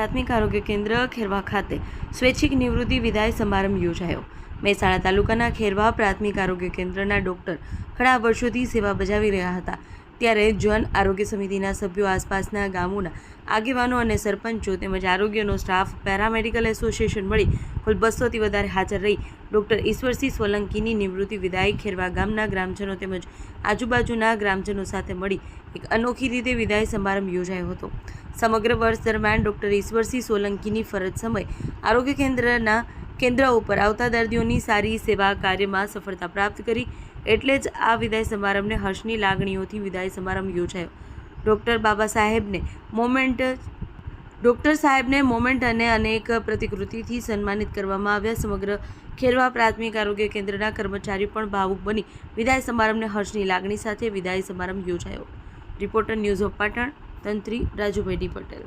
પ્રાથમિક આરોગ્ય કેન્દ્ર ખેરવા ખાતે સ્વૈચ્છિક નિવૃત્તિ વિદાય સમારંભ યોજાયો. મહેસાણા તાલુકાના ખેરવા પ્રાથમિક આરોગ્ય કેન્દ્રના ડોક્ટર ઘણા વર્ષોથી સેવા બજાવી રહ્યા હતા. ત્યારે જન આરોગ્ય સમિતિના સભ્યો આસપાસના ગામોના આગેવાનો અને સરપંચો તેમજ આરોગ્યનો સ્ટાફ, પેરામેડિકલ એસોસિએશન મળી કુલ બસોથી વધારે હાજર રહી. ડૉક્ટર ઈશ્વરસિંહ સોલંકીની નિવૃત્તિ વિદાય ખેરવા ગામના ગ્રામજનો તેમજ આજુબાજુના ગ્રામજનો સાથે મળી એક અનોખી રીતે વિદાય સમારંભ યોજાયો હતો. સમગ્ર વર્ષ દરમિયાન ડૉક્ટર ઈશ્વરસિંહ સોલંકીની ફરજ સમય આરોગ્ય કેન્દ્રના કેન્દ્ર ઉપર આવતા દર્દીઓની સારી સેવા કાર્યમાં સફળતા પ્રાપ્ત કરી એટલે જ આ વિદાય સમારંભને હર્ષની લાગણીઓથી વિદાય સમારંભ યોજાયો. ડૉક્ટર બાબા સાહેબને મોમેન્ટ ડૉક્ટર સાહેબને મોમેન્ટ અને અનેક પ્રતિકૃતિથી સન્માનિત કરવામાં આવ્યા. સમગ્ર ખેરવા પ્રાથમિક આરોગ્ય કેન્દ્રના કર્મચારીઓ પણ ભાવુક બની વિદાય સમારંભને હર્ષની લાગણી સાથે વિદાય સમારંભ યોજાયો. રિપોર્ટર ન્યૂઝ ઓફ પાટણ, તંત્રી રાજુભાઈ ડી પટેલ